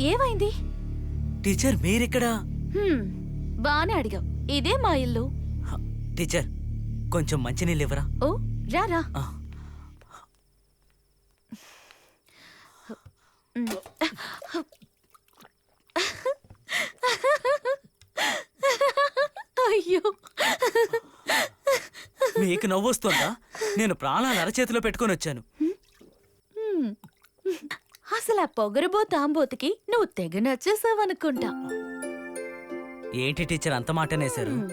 ఏమైంది? టీచర్ మీరిక్కడ? హ్మ్, బానే అడిగావు. ఇదే మా ఇల్లు. హ, టీచర్ కొంచెం మంచినీళ్ళు ఇవ్వరా? ఓ రారా ఆ, అయ్యో. మీకు నవ్వొస్తుందా? నేను ప్రాణాలు అరచేతిలో పెట్టుకొని వచ్చాను. అసలు ఆ పొగరబో తాంబోతుకి నువ్వు తెగ నచ్చేసావనుకుంటా. ఏంటి టీచర్ అంత మాట అనేశారు హ్మ్.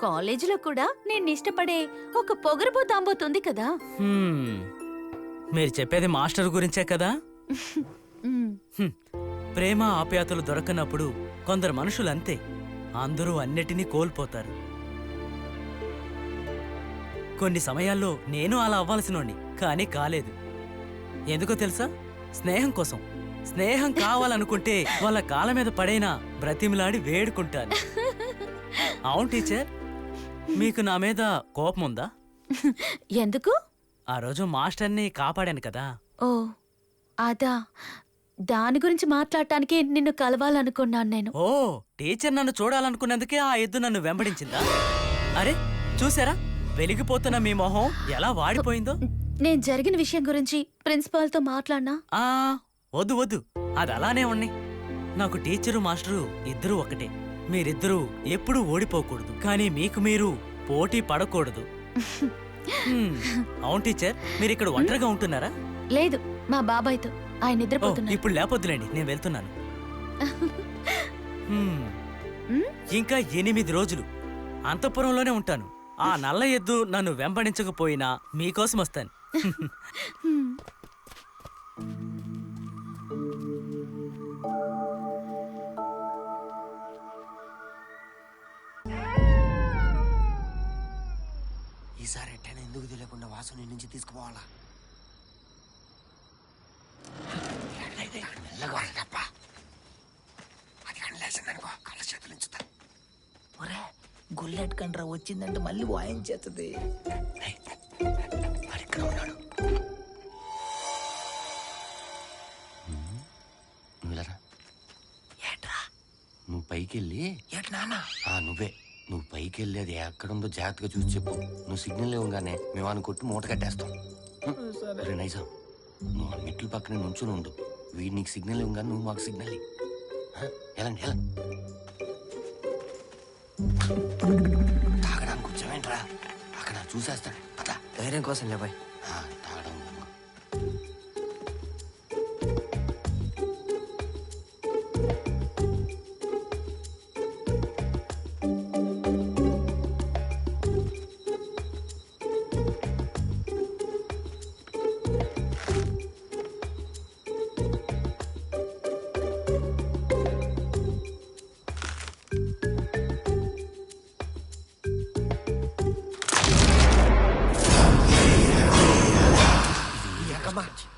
కాలేజీలో కూడా నేను ఇష్టపడే ఒక పొగరబో తాంబోతుంది కదా. హ్మ్, మీరు చెప్పేది మాస్టర్ గురించే కదా. హ్మ్, ప్రేమ ఆప్యాయతలు దొరకనప్పుడు కొందరు మనుషులు అంతే అందరూ అన్నిటినీ కోల్పోతారు. కొన్ని సమయాల్లో నేను అలా అవ్వాల్సినోడిని కానీ కాలేదు. ఎందుకో తెలుసా? స్నేహం కోసం. స్నేహం కావాలనుకుంటే వాళ్ళ కాళ్ళ మీద పడైనా బ్రతిమిలాడి వేడుకుంటాను. అవును టీచర్ మీకు నా మీద కోపం ఉందా? ఎందుకు? ఆ రోజు మాస్టర్ని కాపాడాను కదా. ఓ అదా. దాని గురించి మాట్లాడటానికి నిన్ను కలవాలనుకున్నాను నేను. ఓ టీచర్ నన్ను చూడాలనుకున్నందుకే ఆ ఎద్దు నన్ను వెంబడించిందా? అరే చూసారా? వెలిగిపోతున్న మీ మొహం ఎలా వాడిపోయిందో? నేను జరిగిన విషయం గురించి ప్రిన్సిపాల్తో మాట్లాడినా? ఆ వద్దు వద్దు. అది అలానే ఉన్నాయి నాకు టీచరు మాస్టరు ఇద్దరూ ఒకటే. మీరిద్దరూ ఎప్పుడూ ఓడిపోకూడదు. కానీ మీకు మీరు పోటీ పడకూడదు. హ్మ్, అవును టీచర్. మీరు ఇక్కడ ఒంటరిగా ఉంటున్నారా? లేదు మా బాబాయ్తో. ఆయన ఓ నిద్రపోతున్నారు ఇప్పుడు లేపొద్దులేండి. నేను వెళ్తున్నాను. హ్మ్, ఉమ్, ఇంకా ఎనిమిది రోజులు. అంతఃపురంలోనే ఉంటాను. ఆ నల్ల ఎద్దు నన్ను వెంబడించకపోయినా మీకోసం వస్తాను. ఈసారి ఎట్టైనా ఎందుకు తెలియకుండా వాసు నీ నుంచి తీసుకుపోవాలా? మెల్లగా తప్ప. అది లేచిందనుకో కళ్ళ చేతులు ఒరే గుల్లెట్ కండ్రా వచ్చిందంటే మళ్ళీ వాయించేస్తుంది ఇక్కడ ఉన్నాడు నువ్వు వెళ్ళరా ఏట్రా? నువ్వు పైకి వెళ్ళి ఏట్ ఆ నువ్వే. నువ్వు పైకి వెళ్ళి అది ఎక్కడుందో జాగ్రత్తగా చూసి చెప్పు. నువ్వు సిగ్నల్ ఇవ్వగానే మేము అని కొట్టి మూట కట్టేస్తాం. ఒరే నైజాం. నువ్వు ఆ మెట్ల పక్కనే నుంచుని ఉండు. వీడు నీకు సిగ్నల్ ఇవ్వగానే నువ్వు మాకు సిగ్నల్ వెళ్ళండి వెళ్ళండి తాగడానికి వచ్చావేంట్రా? అక్కడ చూసేస్తాడు. ధైర్యం కోసం లేబాయ్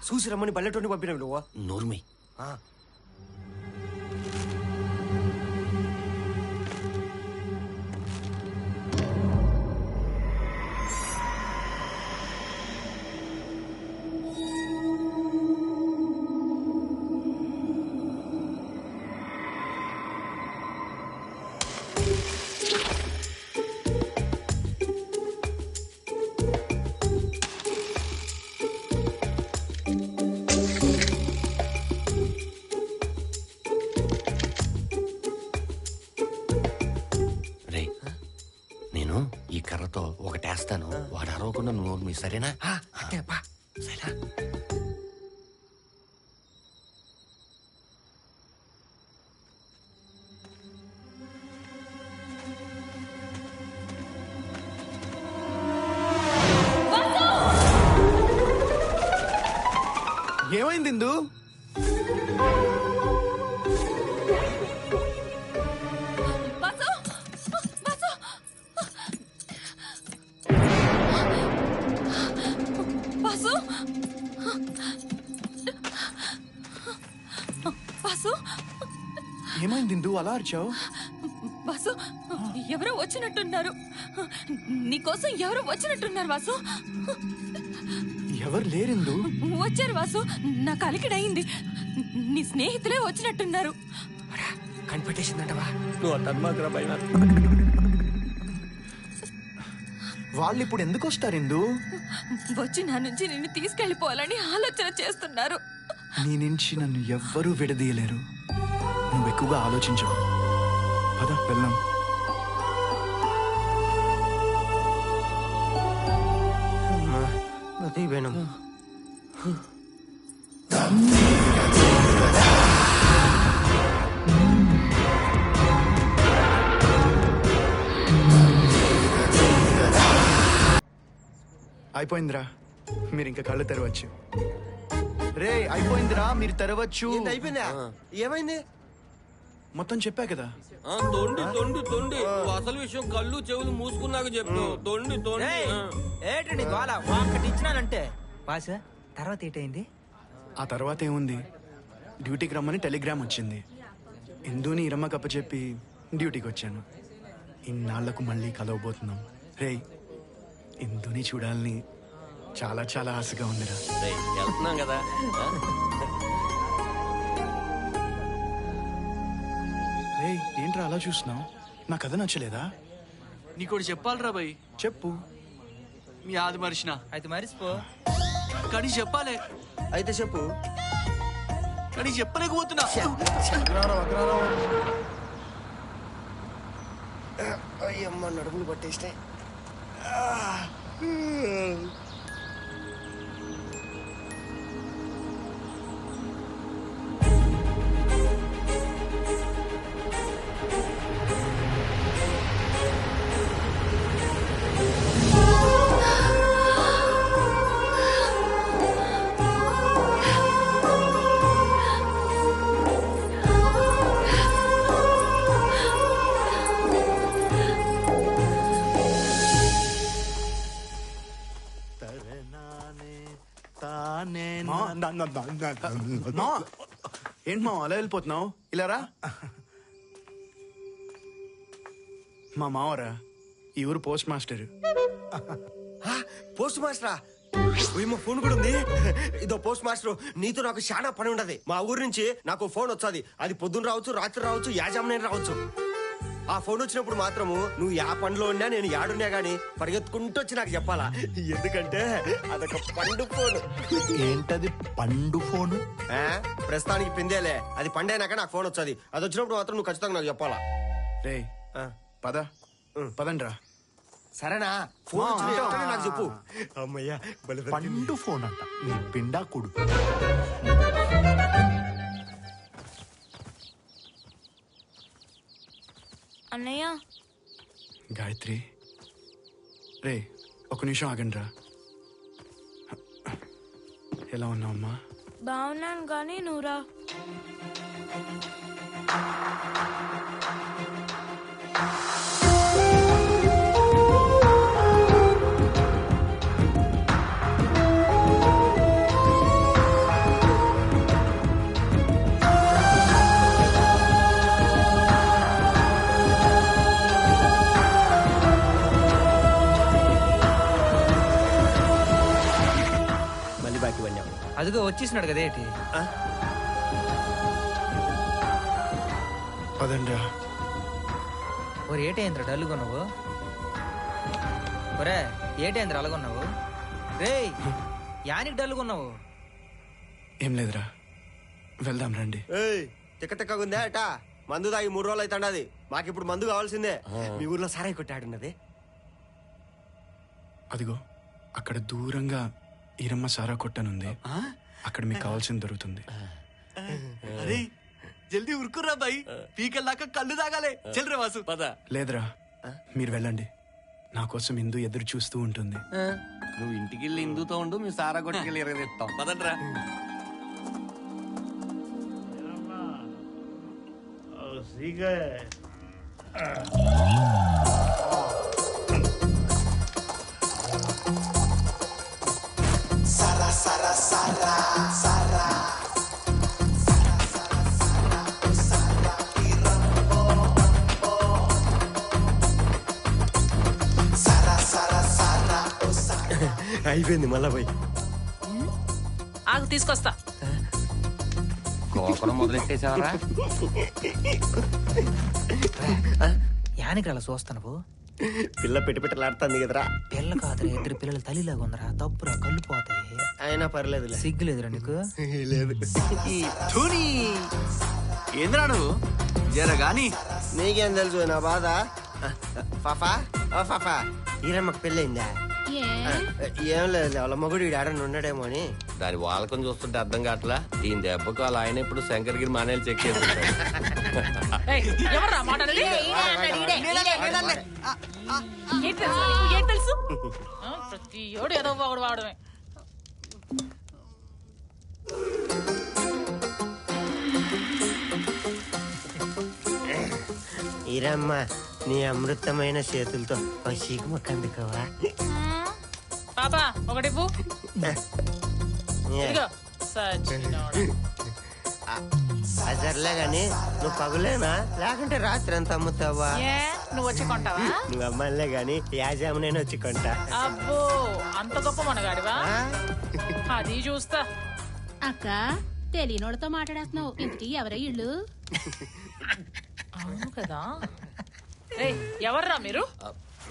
చూసి రమ్మని బల్లెటోని పంపినావు నువ్వు? నోర్మై. నేను ఈ కర్రతో ఒకటేస్తాను. వాడు అరవకుండా నువ్వు నోర్మి సరేనా? ఆ, అంటే పా సరేనా? ఏమైంది ఇందు? అరిచావు బాసు ఎవరో వచ్చినట్టున్నారు. నీకోసం ఎవరో వచ్చినట్టున్నారు వాసు. ఎవరు లేరిందు? వచ్చారు వాసు. నా కలికిడయింది నీ స్నేహితులే వచ్చినట్టున్నారు. కనిపెట్టేసిందంటవా? నువ్వు అట్టను మాత్రం భయం వాళ్ళు ఇప్పుడు ఎందుకు వస్తారు ఇందు? వచ్చి నా నుంచి నిన్ను తీసుకెళ్ళిపోవాలని ఆలోచన చేస్తున్నారు. నీ నుంచి నన్ను ఎవ్వరూ విడదీయలేరు. నువ్వు ఎక్కువగా ఆలోచించవు పద వెళ్దాం. వేణం అయిపోయిందిరా. మీరు ఇంకా కళ్ళు తెరవచ్చు. రే అయిపోయిందిరా మీరు తెరవచ్చు. అయిపోయిందా? ఏమైంది? మొత్తం చెప్పా కదా? తొండి తొండి తొండి. నువ్వు అసలు విషయం కళ్ళు చెవులు మూసుకున్నాక చెప్పు తొండి తొండి. ఆ. ఏంటండి గోళ ఒక్కటి ఇచ్చినానంటే. బాస్ తర్వాత ఏటైంది ఆ తర్వాత ఏముంది? డ్యూటీకి రమ్మని టెలిగ్రామ్ వచ్చింది. ఇందుని ఇరమ్మ కప్ప చెప్పి డ్యూటీకి వచ్చాను. ఇన్నాళ్ళకు మళ్ళీ కలవబోతున్నాం. రేయ్ ఇందుని చూడాలని చాలా చాలా ఆశగా ఉందిరా. రేయ్, వెళ్తున్నాం కదా. ఆ? రేయ్ ఏంట్రా అలా చూస్తున్నావు? నా కథ నచ్చలేదా? నీకోటి చెప్పాలిరా భయ్. చెప్పు. మీ ఆది మరిచిన అయితే మరిసిపో కానీ చెప్పాలే. అయితే చెప్పు. కానీ చెప్పలేకపోతున్నా అయ్యమ్మ నడుములు పట్టేస్తే మా, మా, ఏంటి మా అలా వెళ్ళిపోతున్నావు? ఇలా రా. మా మావరా ఈ ఊరు పోస్ట్ మాస్టర్. పోస్ట్ మాస్టరా? ఏమో ఫోన్ కూడా ఉంది. ఇదో పోస్ట్ మాస్టర్ నీతో నాకు చాలా పని ఉండదు. మా ఊరు నుంచి నాకు ఫోన్ వచ్చాది అది పొద్దున్న రావచ్చు రాత్రి రావచ్చు యాజమాన్యం రావచ్చు. ఆ ఫోన్ వచ్చినప్పుడు మాత్రము నువ్వు యా పనిలో ఉన్నా నేను యాడున్నా గానీ పరిగెత్తుకుంటూ వచ్చి నాకు చెప్పాలా? ఎందుకంటే అదొక పండు ఫోన్. ఏంటది పండు ఫోను? ప్రస్తుతానికి పిందేలే. అది పండైనాక నాకు ఫోన్ వచ్చాది. అది వచ్చినప్పుడు మాత్రం నువ్వు ఖచ్చితంగా నాకు చెప్పాలా? రే ఆ. పద. పదండ్రా. సరేనా? ఫోన్ నాకు చెప్పు. అమ్మయ్యా. పండు ఫోన్ అంట నీ పిండా కుడు అన్నయ్య? గాయత్రి. రే ఒక నిమిషం ఆగండ్రా. ఎలా ఉన్నావమ్మా? బాగున్నాను కానీ నువ్వురా. మళ్ళీ అదిగో వచ్చేసినాడు కదా ఏంటి? పదండ్రా. ఒరే ఏటైంద్ర డల్లుగా నువ్వు ఒరే ఏటైంద్ర అలాగున్నావు రేయ్ యానికి డల్లుగా ఉన్నావు? ఏం లేదురా. వెళ్దాం రండి. ఏయ్ తిక్క తిక్కగా ఉందే అట. మందు తాగి మూడు రోజులు అవుతాండది మాకిప్పుడు మందు కావాల్సిందే. మీ ఊర్లో సారాయి కొట్టాడున్నది. అదిగో అక్కడ దూరంగా ఈరమ్మ సారా కొట్టనుంది. అక్కడ మీకు కావాల్సింది దొరుకుతుంది. అరే జల్దీ ఉరుకురా భయ్ పీకల్లాక కళ్ళు తాగాలే. చెల్రే వాసు. పద. లేదురా మీరు వెళ్ళండి. నా కోసం ఇందు ఎదురు చూస్తూ ఉంటుంది. నువ్వు ఇంటికి వెళ్ళి ఇందుతో ఉండు మేము సారా కొట్టుకెళ్ళి ఎరగదీస్తాం పదండ్రా. అయిపోయింది మళ్ళా పోయి. ఆగు తీసుకొస్తా. పోకడం మొదలెట్టేసావరా? యానికి అలా చూస్తాను పిల్ల పెట్టి పెట్టలాడుతుంది కదరా. పిల్ల కాదురా ఇద్దరు పిల్లలు తల్లిలాగా ఉందరా తప్పురా కళ్ళు పోతాయి. అయినా పర్లేదులే. సిగ్గులేదురా నీకు? లేదు. ధోని! ఏంద్రా నువ్వు? జర గాని నీకేం తెలుసు నా బాధ? ఫాఫా? ఓ ఫాఫా. ఈరమ్మకి పెళ్ళయిందా? ఏం? లేదు వాళ్ళ మొగుడు ఈడు ఆడని ఉన్నాడేమో అని. దాని వాళ్ళకం చూస్తుంటే అర్థం కావట్లా? దీని దెబ్బకు వాళ్ళ ఆయన ఇప్పుడు శంకర్గిరి మానేలు చెక్ చేస్తుంటాడు. తెలుసు ప్రతి ఏడు ఏదో ఒకడు వాడమే. ఈరమ్మ నీ అమృతమైన చేతులతో ఓ చీకుమక్క అందుకోవా? పాపా ఒకటి. అజర్లే గాని నువ్వు పగులేనా? లేకుంటే రాత్రి అంత అమ్ముతావా? నువ్వు వచ్చి కొంటావా? నువ్వు అమ్మలే గాని యాజాము నేను వచ్చి కొంటా. అబ్బో అంత గొప్ప మనగాడివా? అది చూస్తా. అక్క తెలియనోళ్ళతో మాట్లాడేస్తున్నావు. ఇంతకీ ఎవరై ఇళ్ళు? అవును కదా. ఏయ్, ఎవర్రా మీరు?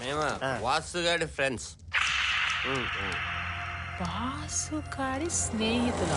మేమా వాసుగాడి ఫ్రెండ్స్. స్నేహితుల?